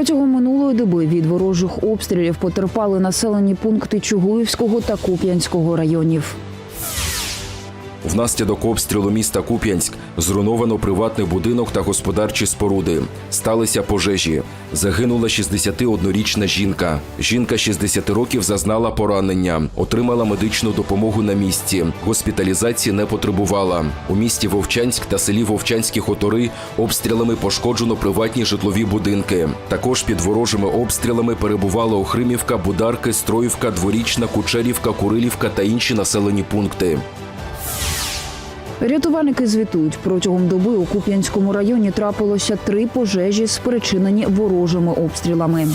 Протягом минулої доби від ворожих обстрілів потерпали населені пункти Чугуївського та Куп'янського районів. Внаслідок обстрілу міста Куп'янськ зруйновано приватний будинок та господарчі споруди. Сталися пожежі. Загинула 61-річна жінка. Жінка 60 років зазнала поранення, отримала медичну допомогу на місці. Госпіталізації не потребувала. У місті Вовчанськ та селі Вовчанські хутори обстрілами пошкоджено приватні житлові будинки. Також під ворожими обстрілами перебували Охримівка, Бударки, Строївка, Дворічна, Кучерівка, Курилівка та інші населені пункти. Рятувальники звітують, протягом доби у Куп'янському районі трапилося три пожежі, спричинені ворожими обстрілами.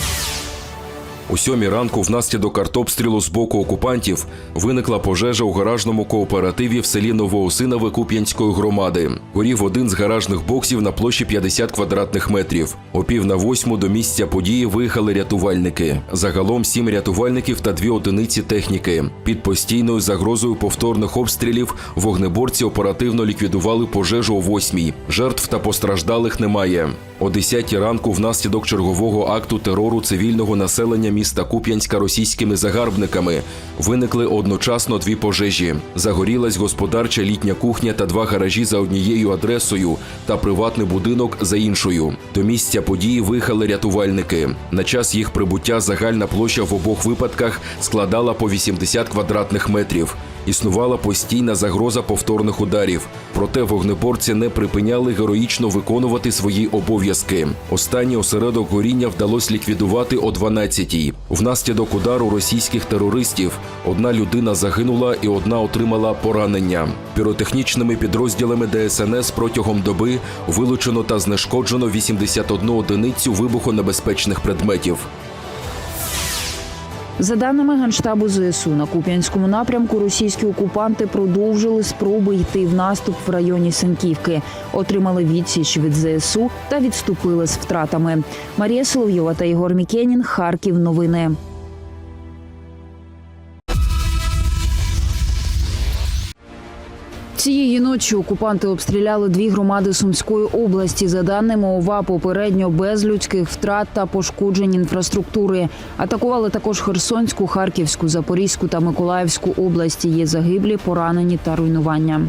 У сьомій ранку внаслідок артобстрілу з боку окупантів виникла пожежа у гаражному кооперативі в селі Новоосинове Куп'янської громади. Горів один з гаражних боксів на площі 50 квадратних метрів. О пів на восьму до місця події виїхали рятувальники. Загалом сім рятувальників та дві одиниці техніки. Під постійною загрозою повторних обстрілів вогнеборці оперативно ліквідували пожежу о восьмій. Жертв та постраждалих немає. О 10 ранку внаслідок чергового акту терору цивільного населення міста Куп'янська російськими загарбниками виникли одночасно дві пожежі. Загорілась господарча літня кухня та два гаражі за однією адресою та приватний будинок за іншою. До місця події виїхали рятувальники. На час їх прибуття загальна площа в обох випадках складала по 80 квадратних метрів. Існувала постійна загроза повторних ударів. Проте вогнеборці не припиняли героїчно виконувати свої обов'язки. Останній осередок горіння вдалося ліквідувати о 12-й. Внаслідок удару російських терористів одна людина загинула і одна отримала поранення. Піротехнічними підрозділами ДСНС протягом доби вилучено та знешкоджено 81 одиницю вибухонебезпечних предметів. За даними Генштабу ЗСУ, на Куп'янському напрямку російські окупанти продовжили спроби йти в наступ в районі Сенківки, отримали відсіч від ЗСУ та відступили з втратами. Марія Соловйова та Ігор Мікенін. Харків. Новини. Цієї ночі окупанти обстріляли дві громади Сумської області. За даними ОВА, попередньо без людських втрат та пошкоджень інфраструктури. Атакували також Херсонську, Харківську, Запорізьку та Миколаївську області. Є загиблі, поранені та руйнування.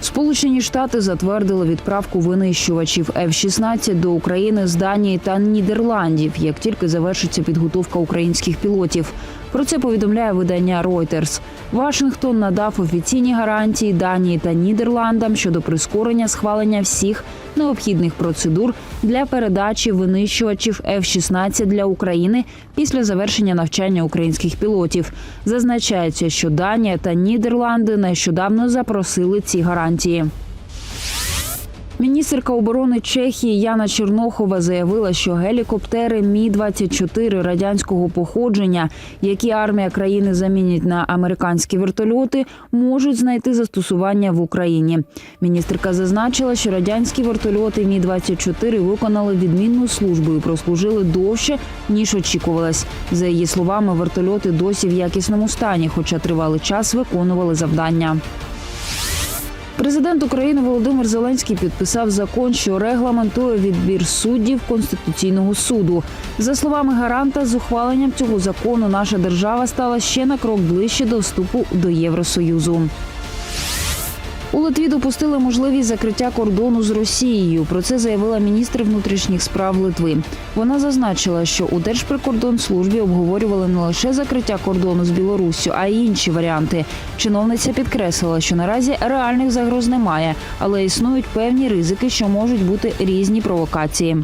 Сполучені Штати затвердили відправку винищувачів F-16 до України з Данії та Нідерландів, як тільки завершиться підготовка українських пілотів. Про це повідомляє видання Reuters. Вашингтон надав офіційні гарантії Данії та Нідерландам щодо прискорення схвалення всіх необхідних процедур для передачі винищувачів F-16 для України після завершення навчання українських пілотів. Зазначається, що Данія та Нідерланди нещодавно запросили ці гарантії. Міністерка оборони Чехії Яна Чернохова заявила, що гелікоптери Мі 24 радянського походження, які армія країни замінять на американські вертольоти, можуть знайти застосування в Україні. Міністерка зазначила, що радянські вертольоти Мі 24 виконали відмінну службу і прослужили довше ніж очікувалось. За її словами, вертольоти досі в якісному стані, хоча тривалий час виконували завдання. Президент України Володимир Зеленський підписав закон, що регламентує відбір суддів Конституційного суду. За словами гаранта, з ухваленням цього закону наша держава стала ще на крок ближче до вступу до Євросоюзу. У Литві допустили можливість закриття кордону з Росією. Про це заявила міністр внутрішніх справ Литви. Вона зазначила, що у Держприкордонслужбі обговорювали не лише закриття кордону з Білоруссю, а й інші варіанти. Чиновниця підкреслила, що наразі реальних загроз немає, але існують певні ризики, що можуть бути різні провокації.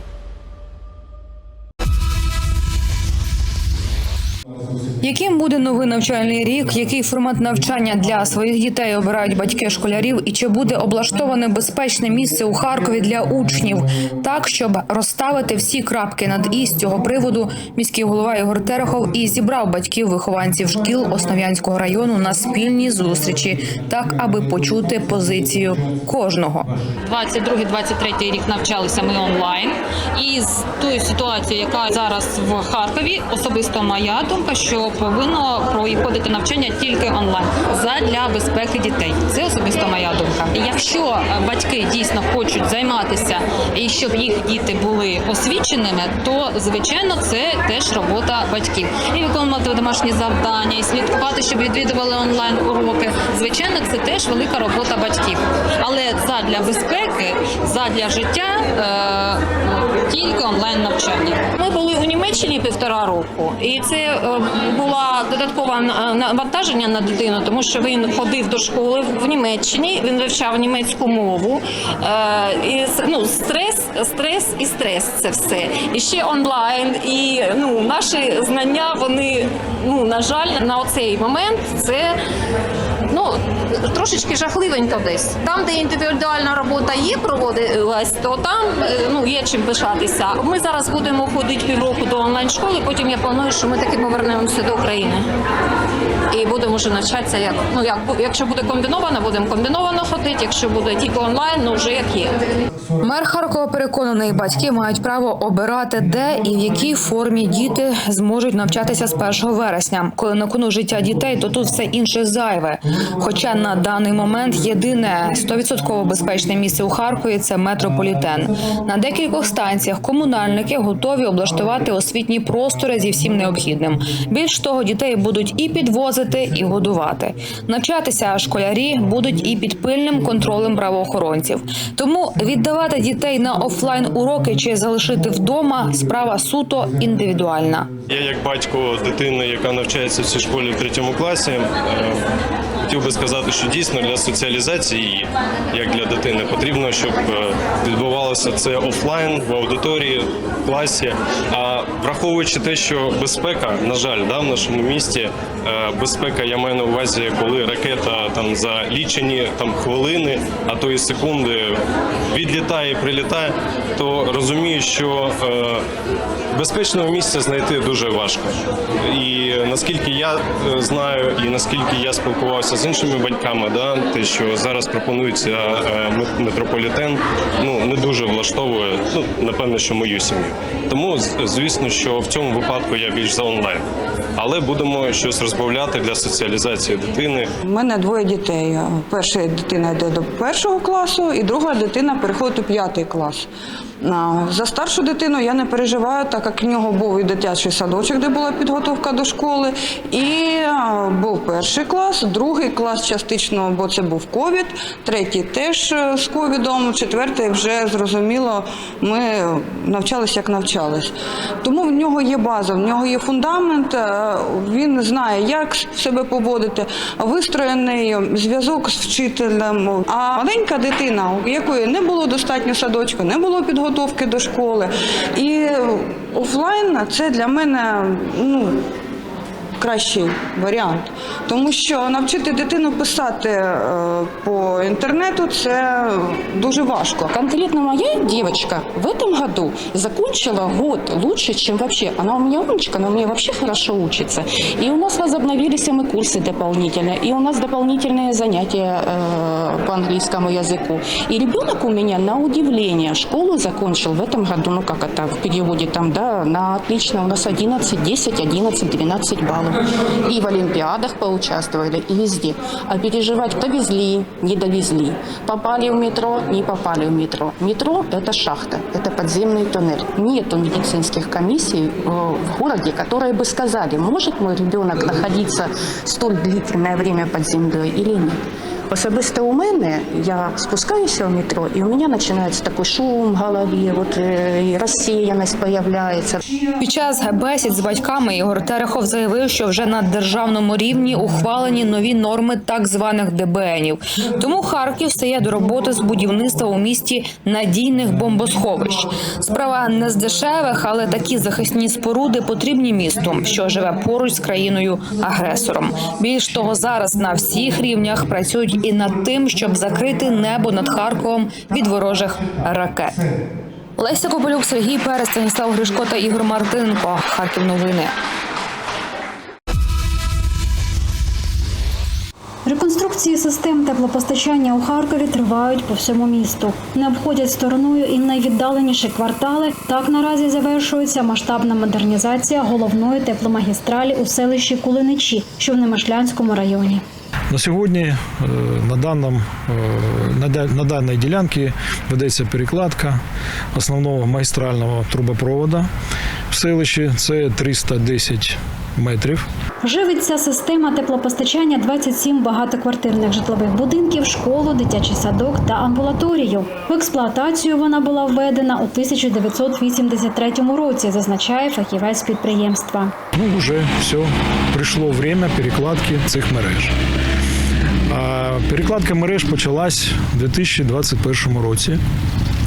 Яким буде новий навчальний рік? Який формат навчання для своїх дітей обирають батьки школярів? І чи буде облаштоване безпечне місце у Харкові для учнів, так щоб розставити всі крапки над і з цього приводу? Міський голова Ігор Терехов і зібрав батьків вихованців шкіл Основ'янського району на спільній зустрічі, так аби почути позицію кожного. 22-23 рік навчалися ми онлайн. І з тою ситуацією, яка зараз в Харкові, особисто моя думка, що повинно проходити навчання тільки онлайн задля безпеки дітей. Це особисто моя думка. Якщо е, батьки дійсно хочуть займатися і щоб їх діти були освіченими, то звичайно це теж робота батьків. І виконувати домашні завдання, і слідкувати, щоб відвідували онлайн уроки. Звичайно, це теж велика робота батьків. Але задля безпеки, задля життя е, тільки онлайн навчання. Ми були у Німеччині півтора року, і це е, було додаткове на- навантаження на дитину, тому що він ходив до школи в Німеччині, він вивчав німецьку мову. Е, і ну, стрес, стрес і стрес це все. І ще онлайн. І ну, наші знання, вони, ну, на жаль, на оцей момент це. Ну, трошечки жахливенько десь. Там, де індивідуальна робота є, проводилась, то там е, ну, є чим пишатися. Ми зараз будемо ходити півроку до онлайн-школи, потім я планую, що ми таки повернемося до України. І будемо вже навчатися, як, ну, як, якщо буде комбіновано, будемо комбіновано ходити, якщо буде тільки онлайн, ну вже як є. Мер Харкова переконаний, батьки мають право обирати, де і в якій формі діти зможуть навчатися з 1 вересня. Коли на кону життя дітей, то тут все інше зайве. Хоча на даний момент єдине 100% безпечне місце у Харкові це метрополітен. На декількох станціях комунальники готові облаштувати освітні простори зі всім необхідним. Більш того, дітей будуть і підвозити, і годувати. Навчатися школярі будуть і під пильним контролем правоохоронців. Тому віддавати дітей на офлайн уроки чи залишити вдома справа суто індивідуальна. Я як батько дитини, яка навчається в цій школі в третьому класі, е, хотів би сказати, що дійсно для соціалізації як для дитини, потрібно, щоб е, відбувалося це офлайн в аудиторії, в класі. А враховуючи те, що безпека, на жаль, да, в нашому місті, е, безпека, я маю на увазі, коли ракета там за лічені там хвилини, а то і секунди відлітає і прилітає, то розумію, що е, безпечного місця знайти дуже важко. І наскільки я знаю, і наскільки я спілкувався з іншими батьками, да, те, що зараз пропонується е, метрополітен, ну не дуже влаштовує, ну напевно, що мою сім'ю. Тому звісно, що в цьому випадку я більш за онлайн. Але будемо щось розбавляти для соціалізації дитини. У мене двоє дітей. Перша дитина йде до першого класу, і друга дитина переходить у п'ятий клас. За старшу дитину я не переживаю, так як в нього був і дитячий садочок, де була підготовка до школи, і був перший клас, другий клас частично, бо це був ковід, третій теж е, з ковідом, четвертий вже зрозуміло, ми навчалися як навчались. Тому в нього є база, в нього є фундамент, е, він знає, як себе поводити, вистроєний зв'язок з вчителем. А маленька дитина, у якої не було достатньо садочку, не було підготовки до школи. І офлайн це для мене ну, кращий варіант. Тому що навчити дитину писати по інтернету це дуже важко. Конкретно моя девочка в этом году закончила год лучше, чем вообще. Она у меня умничка, она у меня вообще хорошо учится. И у нас возобновились мы курсы дополнительно, и у нас дополнительные занятия э, по английскому языку. И ребенок у меня, на удивление, школу закончил в этом году, ну как это в переводе там, да, на отлично, у нас 11, 10, 11, 12 баллов. И в Олимпиадах поучаствовали, и везде. А переживать довезли, не довезли. Попали в метро, не попали в метро. Метро – это шахта, это подземный туннель. Нету медицинских комиссий э, в городе, которые бы сказали, может мой ребенок находиться столь длительное время под землей или нет. Особисто у мене я спускаюся в метро, і у мене починається такий шум в голові, от, е, розсіяність з'являється. Під час бесід з батьками Ігор Терехов заявив, що вже на державному рівні ухвалені нові норми так званих ДБНів. Тому Харків стає до роботи з будівництва у місті надійних бомбосховищ. Справа не з дешевих, але такі захисні споруди потрібні місту, що живе поруч з країною агресором. Більш того, зараз на всіх рівнях працюють і над тим, щоб закрити небо над Харковом від ворожих ракет. Леся Кобилюк, Сергій Перес, Станіслав Гришко та Ігор Мартинко. Харків новини. Реконструкції систем теплопостачання у Харкові тривають по всьому місту. Не обходять стороною і найвіддаленіші квартали. Так наразі завершується масштабна модернізація головної тепломагістралі у селищі Кулиничі, що в Немишлянському районі. На сьогодні е, на, даному, е, на даній ділянці ведеться перекладка основного магістрального трубопроводу в селищі. Це 310 метрів. Живить ця система теплопостачання 27 багатоквартирних житлових будинків, школу, дитячий садок та амбулаторію. В експлуатацію вона була введена у 1983 році, зазначає фахівець підприємства. Ну, вже все, прийшло время перекладки цих мереж. Перекладка мереж почалась у 2021 році.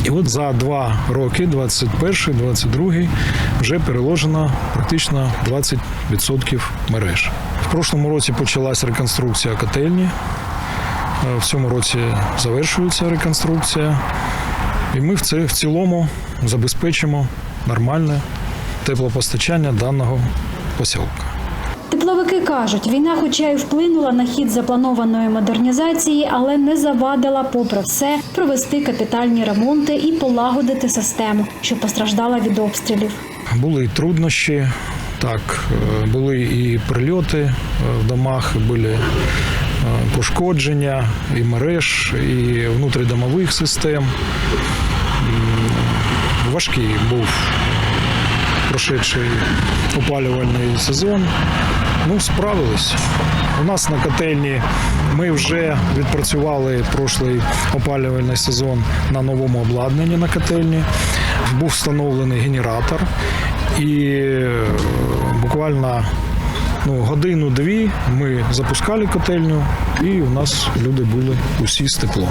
І от за два роки, 21 22 вже переложено практично 20% мереж. В прошлому році почалась реконструкція котельні. Е, В цьому році завершується реконструкція. І ми в це в цілому забезпечимо нормальне теплопостачання даного посілка. Тепловики кажуть, війна, хоча й вплинула на хід запланованої модернізації, але не завадила, попри все, провести капітальні ремонти і полагодити систему, що постраждала від обстрілів. Були і труднощі, так, е, були і прильоти е, в домах, були е, пошкодження і мереж, і внутрідомових систем. Важкий був прошедший опалювальний сезон. Ну, справились. У нас на котельні ми вже відпрацювали прошлий опалювальний сезон на новому обладнанні на котельні. Був встановлений генератор, і е, буквально ну, годину-дві ми запускали котельню, і у нас люди були усі з теплом.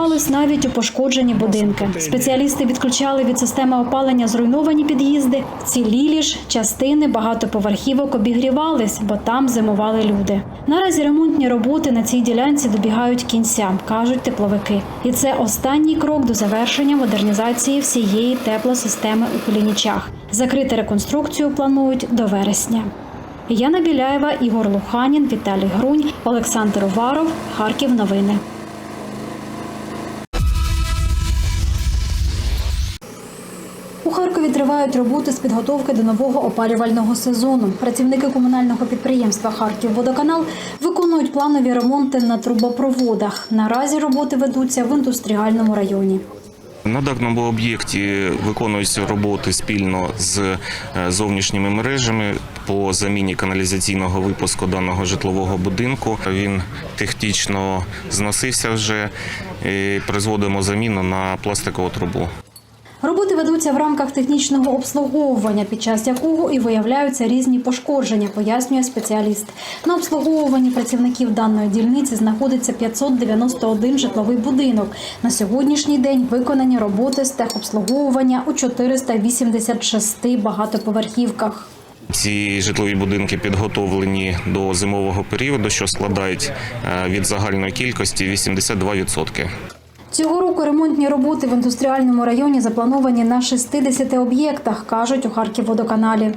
Тепло навіть у пошкоджені будинки. Спеціалісти відключали від системи опалення зруйновані під'їзди. Цілілі ж частини багатоповерхівок обігрівались, бо там зимували люди. Наразі ремонтні роботи на цій ділянці добігають кінця, кажуть тепловики. І це останній крок до завершення модернізації всієї теплосистеми у Кулінічах. Закрити реконструкцію планують до вересня. Яна Біляєва, Ігор Луханін, Віталій Грунь, Олександр Уваров, Харків. Новини. Харкові роботи з підготовки до нового опалювального сезону. Працівники комунального підприємства Харківводоканал виконують планові ремонти на трубопроводах. Наразі роботи ведуться в індустріальному районі. На даному об'єкті виконуються роботи спільно з е, зовнішніми мережами по заміні каналізаційного випуску даного житлового будинку. Він технічно зносився вже. І призводимо заміну на пластикову трубу. Роботи ведуться в рамках технічного обслуговування, під час якого і виявляються різні пошкодження, пояснює спеціаліст. На обслуговуванні працівників даної дільниці знаходиться 591 житловий будинок. На сьогоднішній день виконані роботи з техобслуговування у 486 багатоповерхівках. Ці житлові будинки підготовлені до зимового періоду, що складають е, від загальної кількості 82%. Цього року ремонтні роботи в індустріальному районі заплановані на 60 об'єктах, кажуть у Харківводоканалі.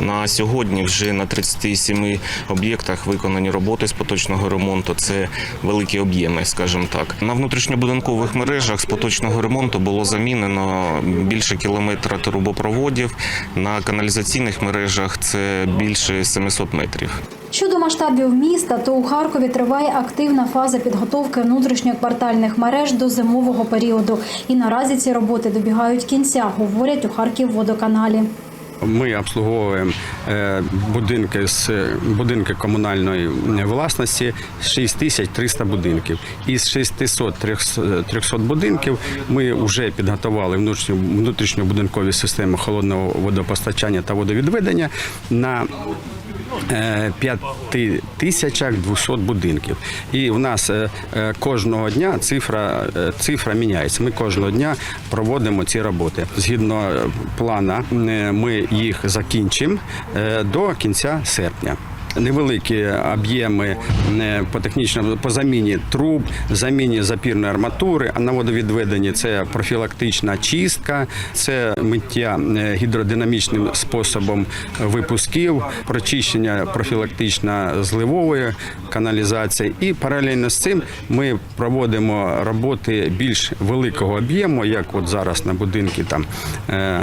На сьогодні вже на 37 об'єктах виконані роботи з поточного ремонту. Це великі об'єми, скажімо так. На внутрішньобудинкових мережах з поточного ремонту було замінено більше кілометра трубопроводів. На каналізаційних мережах це більше 700 метрів. Щодо масштабів міста, то у Харкові триває активна фаза підготовки внутрішньоквартальних мереж до зимового періоду. І наразі ці роботи добігають кінця, говорять у Харківводоканалі. Ми обслуговуємо е, будинки з будинки комунальної власності 6300 будинків. Із 600 300 будинків ми вже підготували внутрішньобудинкові системи холодного водопостачання та водовідведення на 5200 будинків. І в нас е, е, кожного дня цифра, е, цифра міняється. Ми кожного дня проводимо ці роботи. Згідно е, плана, е, ми їх закінчимо е, до кінця серпня. Невеликі об'єми е, по технічному по заміні труб, заміні запірної арматури, а на водовідведенні це профілактична чистка, це миття е, гідродинамічним способом випусків, прочищення профілактична зливової каналізації. І паралельно з цим ми проводимо роботи більш великого об'єму, як от зараз на будинки там е,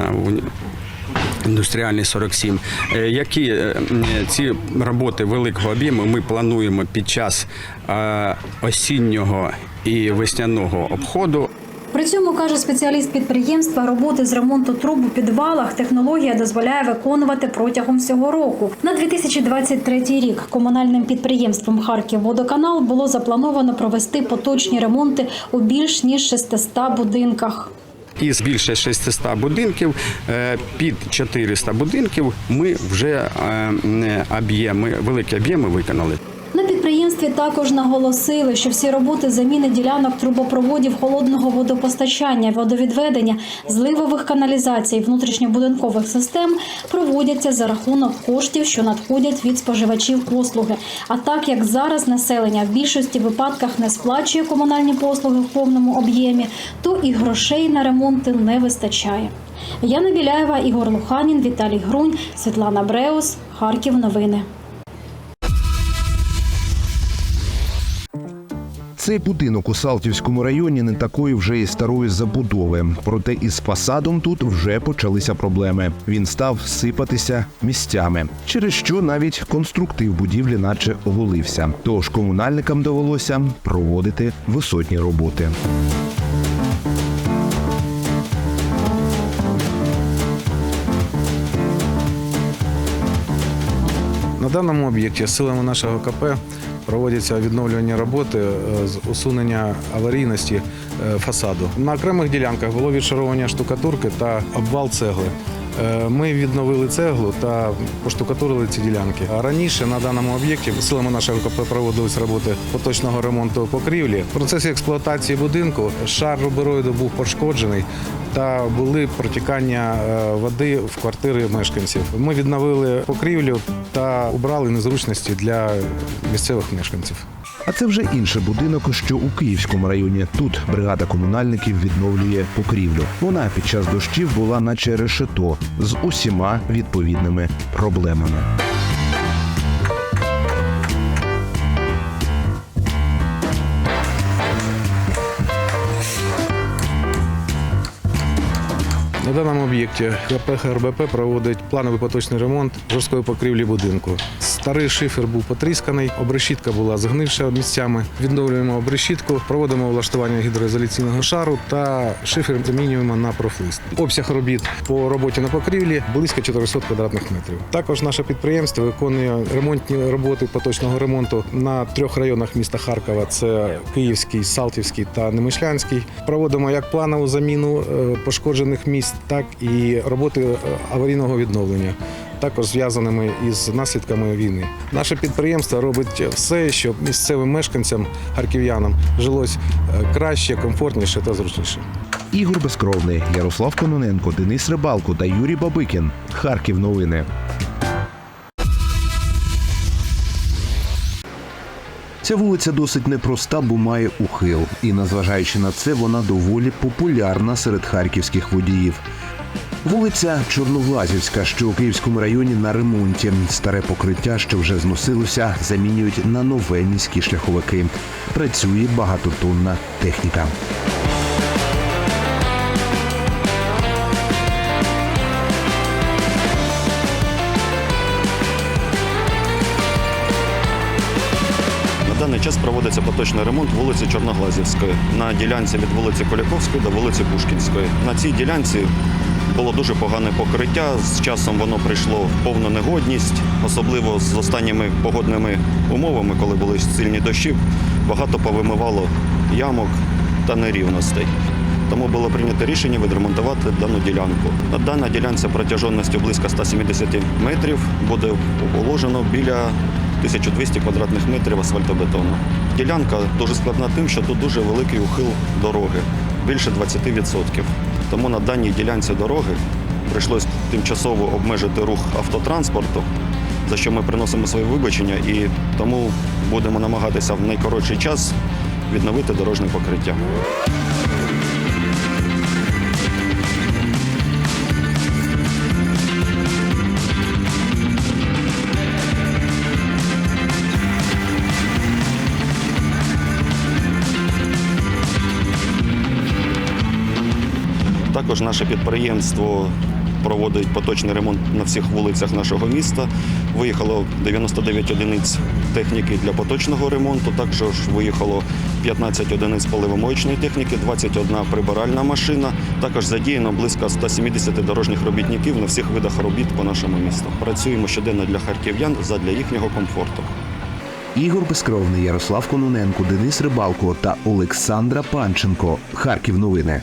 Індустріальний 47. Е, Які е, ці роботи великого об'єму ми плануємо під час е, осіннього і весняного обходу. При цьому каже спеціаліст підприємства, роботи з ремонту труб у підвалах технологія дозволяє виконувати протягом всього року. На 2023 рік комунальним підприємством Харківводоканал було заплановано провести поточні ремонти у більш ніж 600 будинках. Із більше 600 будинків е, під 400 будинків ми вже е, об'єми, великі об'єми виконали. На також наголосили, що всі роботи заміни ділянок трубопроводів холодного водопостачання, водовідведення, зливових каналізацій, внутрішньобудинкових систем проводяться за рахунок коштів, що надходять від споживачів послуги. А так як зараз населення в більшості випадках не сплачує комунальні послуги в повному об'ємі, то і грошей на ремонти не вистачає. Яна Біляєва, Ігор Луханін, Віталій Грунь, Світлана Бреус, Харків. Новини. Цей будинок у Салтівському районі не такої вже і старої забудови. Проте із фасадом тут вже почалися проблеми. Він став сипатися місцями, через що навіть конструктив будівлі, наче оголився. Тож комунальникам довелося проводити висотні роботи. На даному об'єкті силами нашого КП проводяться відновлювані роботи е, з усунення аварійності е, фасаду. На окремих ділянках було відшаровування штукатурки та обвал цегли. Е, Ми відновили цеглу та поштукатурили ці ділянки. А раніше на даному об'єкті силами нашого КП проводились роботи поточного ремонту покрівлі. В процесі експлуатації будинку шар рубероїду був пошкоджений та були протікання е, води в квартири мешканців. Ми відновили покрівлю та убрали незручності для місцевих мешканців. А це вже інший будинок, що у Київському районі. Тут бригада комунальників відновлює покрівлю. Вона під час дощів була наче решето з усіма відповідними проблемами. Даному об'єкті КП ХРБП проводить плановий поточний ремонт жорсткої покрівлі будинку. Старий шифер був потрісканий, обрешітка була згнивша місцями. Відновлюємо обрешітку, проводимо влаштування гідроізоляційного шару та шифер замінюємо на профлист. Обсяг робіт по роботі на покрівлі близько 400 квадратних метрів. Також наше підприємство виконує ремонтні роботи поточного ремонту на трьох районах міста Харкова: це Київський, Салтівський та Немишлянський. Проводимо як планову заміну е, пошкоджених місць, так і роботи е, аварійного відновлення. Також зв'язаними із наслідками війни. Наше підприємство робить все, щоб місцевим мешканцям, харків'янам жилось е, краще, комфортніше та зручніше. Ігор Безкровний, Ярослав Кононенко, Денис Рибалко та Юрій Бабикін. Харків новини. Ця вулиця досить непроста, бо має ухил. І незважаючи на це, вона доволі популярна серед харківських водіїв. Вулиця Чорновлазівська, що у Київському районі на ремонті. Старе покриття, що вже зносилося, замінюють на нове міські шляховики. Працює багатотонна техніка. Даний час проводиться поточний ремонт вулиці Чорноглазівської на ділянці від вулиці Поляковської до вулиці Пушкінської. На цій ділянці було дуже погане покриття. З часом воно прийшло в повну негодність, особливо з останніми погодними умовами, коли були сильні дощі, багато повимивало ямок та нерівностей. Тому було прийнято рішення відремонтувати дану ділянку. На даній ділянці протяженністю близько 170 метрів буде уложено біля 1200 квадратних метрів асфальтобетону. Ділянка дуже складна тим, що тут дуже великий ухил дороги, більше 20%. Тому на даній ділянці дороги прийшлось тимчасово обмежити рух автотранспорту, за що ми приносимо свої вибачення і тому будемо намагатися в найкоротший час відновити дорожнє покриття. Також наше підприємство проводить поточний ремонт на всіх вулицях нашого міста. Виїхало 99 одиниць техніки для поточного ремонту. Також виїхало 15 одиниць поливомоєчної техніки, 21 прибиральна машина. Також задіяно близько 170 дорожніх робітників на всіх видах робіт по нашому місту. Працюємо щоденно для харків'ян задля їхнього комфорту. Ігор Безкровний, Ярослав Кононенко, Денис Рибалко та Олександра Панченко. Харків новини.